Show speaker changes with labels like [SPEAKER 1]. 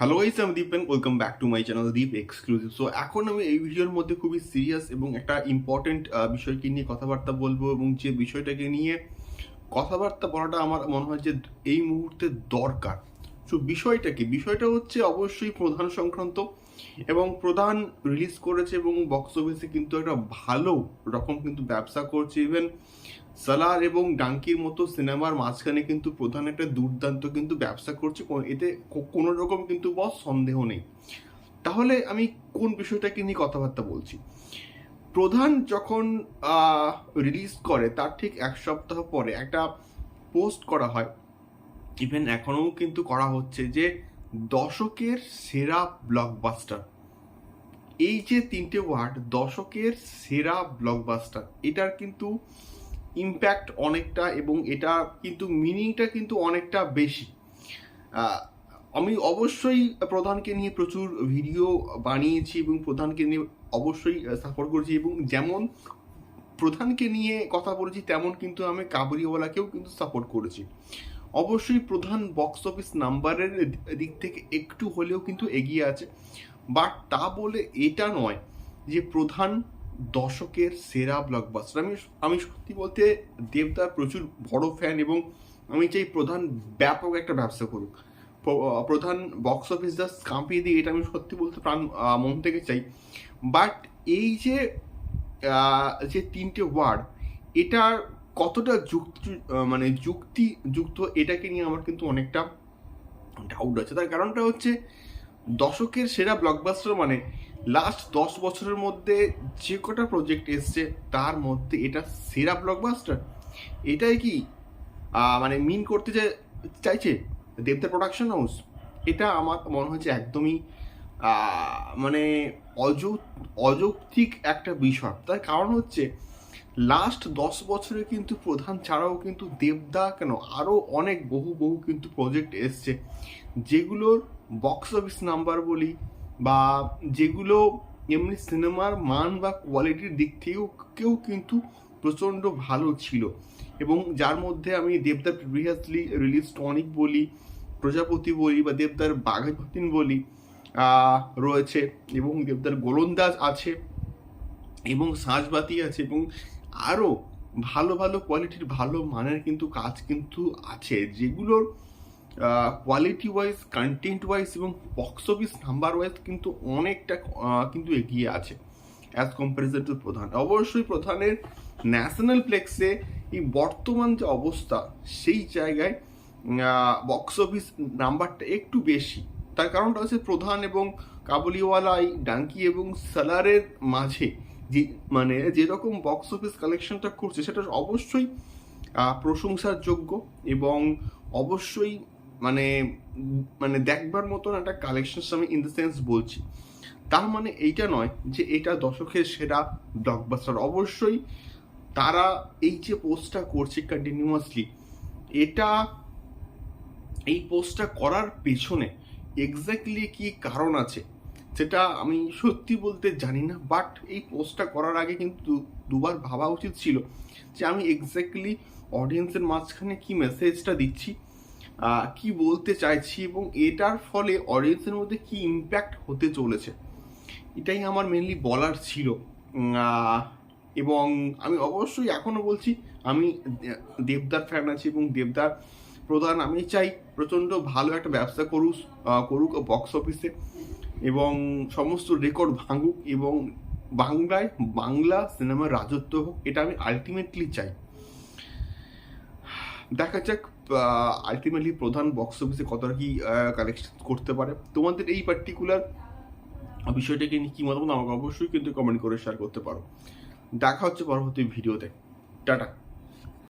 [SPEAKER 1] Hello guys আমি Deep welcome back to my channel Deep exclusive so এখন আমি এই ভিডিওর মধ্যে খুবই সিরিয়াস এবং একটা ইম্পর্টেন্ট বিষয়কে নিয়ে কথাবার্তা বলব এবং যে বিষয়টাকে নিয়ে কথাবার্তা বলাটা আমার মনে হয় যে এই মুহূর্তে দরকার। সো বিষয়টা কি? বিষয়টা হচ্ছে অবশ্যই প্রধান সংক্রান্ত এবং প্রধান রিলিজ করেছে এবং বক্স অফিসে কিন্তু একটা ভালো রকম কিন্তু ব্যবসা করছে। ইভেন সালার এবং ডাঙ্কির মতো সিনেমার মাঝখানে কিন্তু প্রধান একটা দুর্দান্ত কিন্তু ব্যবসা করছে। এতে কোনো রকম কিন্তু বস সন্দেহ নেই। তাহলে আমি কোন বিষয়টাকে নিয়ে কথাবার্তা বলছি? প্রধান যখন রিলিজ করে, তার ঠিক এক সপ্তাহ পরে একটা পোস্ট করা হয়। ইভেন এখনও কিন্তু করা হচ্ছে যে দশকের সেরা ব্লকবাস্টার এই যে তিনটে ওয়ার্ড দশকের সেরা ব্লকবাস্টার এটার কিন্তু ইম্প্যাক্ট অনেকটা এবং এটা কিন্তু মিনিংটা কিন্তু অনেকটা বেশি। আমি অবশ্যই প্রধানকে নিয়ে প্রচুর ভিডিও বানিয়েছি এবং প্রধানকে নিয়ে অবশ্যই সাপোর্ট করেছি এবং যেমন প্রধানকে নিয়ে কথা বলেছি, তেমন কিন্তু আমি কাবুলিওয়ালাকেও কিন্তু সাপোর্ট করেছি। অবশ্যই প্রধান বক্স অফিস নাম্বারের দিক থেকে একটু হলেও কিন্তু এগিয়ে আছে। বাট তা বলে এটা নয় যে প্রধান দশকের সেরা ব্লকবাস্টার আমি আমি সত্যি বলতে দেবদার প্রচুর বড় ফ্যান এবং আমি চাই প্রধান ব্যাপক একটা ব্যবসা করুক। প্রধান বক্স অফিস জাস্ট কাঁপিয়ে দিই এটা আমি সত্যি বলতে প্রাণ মন থেকে চাই। বাট এই যে যে তিনটে ওয়ার্ড এটার কতটা যুক্তি মানে যুক্তি যুক্ত এটাকে নিয়ে আমার কিন্তু অনেকটা ডাউট আছে। তার কারণটা হচ্ছে দশকের সেরা ব্লকবাস্টার মানে লাস্ট দশ বছরের মধ্যে যে কটা প্রজেক্ট এসছে, তার মধ্যে এটা সেরা ব্লকবাস্টার এটাই কি মানে মিন করতে চাই- চাইছে দেবদার প্রোডাকশন হাউস এটা আমার মনে হচ্ছে একদমই মানে অযৌ, অযৌক্তিক একটা বিষয়। তার কারণ হচ্ছে লাস্ট দশ বছরে কিন্তু প্রধান ছাড়াও কিন্তু দেবদা কেন আরও অনেক বহু বহু কিন্তু প্রজেক্ট এসছে। যেগুলোর বক্স অফিস নাম্বার বলি বা যেগুলো এমনি সিনেমার মান বা কোয়ালিটির দিক থেকেও কেউ কিন্তু প্রচণ্ড ভালো ছিল। এবং যার মধ্যে আমি দেবদার প্রিভিয়াসলি রিলিজ টনিক বলি, প্রজাপতি বলি বা দেবদার বাঘাযতীন বলি রয়েছে এবং দেবদার গোলন্দাজ আছে এবং সাঁঝবাতি আছে এবং আরও ভালো ভালো কোয়ালিটির ভালো মানের কিন্তু কাজ কিন্তু আছে। যেগুলোর কোয়ালিটি ওয়াইজ কন্টেন্ট ওয়াইজ এবং বক্স অফিস নাম্বার ওয়াইজ কিন্তু অনেকটা কিন্তু এগিয়ে আছে অ্যাজ কম্পারিজন টু প্রধান। অবশ্যই প্রধানের ন্যাশনাল প্লেক্সে এই বর্তমান যে অবস্থা, সেই জায়গায় বক্স অফিস নাম্বারটা একটু বেশি। তার কারণটা হচ্ছে প্রধান এবং কাবুলিওয়ালা, এই ডাঙ্কি এবং সালারের মাঝে যে মানে যেরকম বক্স অফিস কালেকশনটা করছে, সেটা অবশ্যই প্রশংসার যোগ্য এবং অবশ্যই মানে মানে দেখবার মতন একটা কালেকশন আমি ইন দ্য সেন্স বলছি। তার মানে এইটা নয় যে এটা দশকের সেরা ব্লকবাস্টার অবশ্যই তারা এই যে পোস্টটা করছে কন্টিনিউয়াসলি এটা এই পোস্টটা করার পেছনে এক্স্যাক্টলি কি কারণ আছে সেটা আমি সত্যি বলতে জানি না বাট এই পোস্টটা করার আগে কিন্তু দুবার ভাবা উচিত ছিল যে আমি এক্স্যাক্টলি অডিয়েন্সের মাঝখানে কি মেসেজটা দিচ্ছি। কি বলতে চাইছি এবং এটার ফলে অডিয়েন্সের মধ্যে কি ইম্প্যাক্ট হতে চলেছে? এটাই আমার মেনলি বলার ছিল। এবং আমি অবশ্যই এখনও বলছি, আমি দেবদার ফ্যান আছি এবং দেবদার প্রধান। আমি চাই প্রচণ্ড ভালো একটা ব্যবসা করুক করুক বক্স অফিসে এবং সমস্ত রেকর্ড ভাঙুক এবং বাংলায় বাংলা সিনেমার রাজত্ব হোক, এটা আমি আলটিমেটলি চাই। দেখা যাক আলটিমেটলি প্রধান বক্স অফিসে কতটা কি কালেকশন করতে পারে। তোমাদের এই পার্টিকুলার বিষয়টাকে নিয়ে কী মতামত আমাকে অবশ্যই কিন্তু কমেন্ট করে শেয়ার করতে পারো। দেখা হচ্ছে পরবর্তী ভিডিওতে টাটা।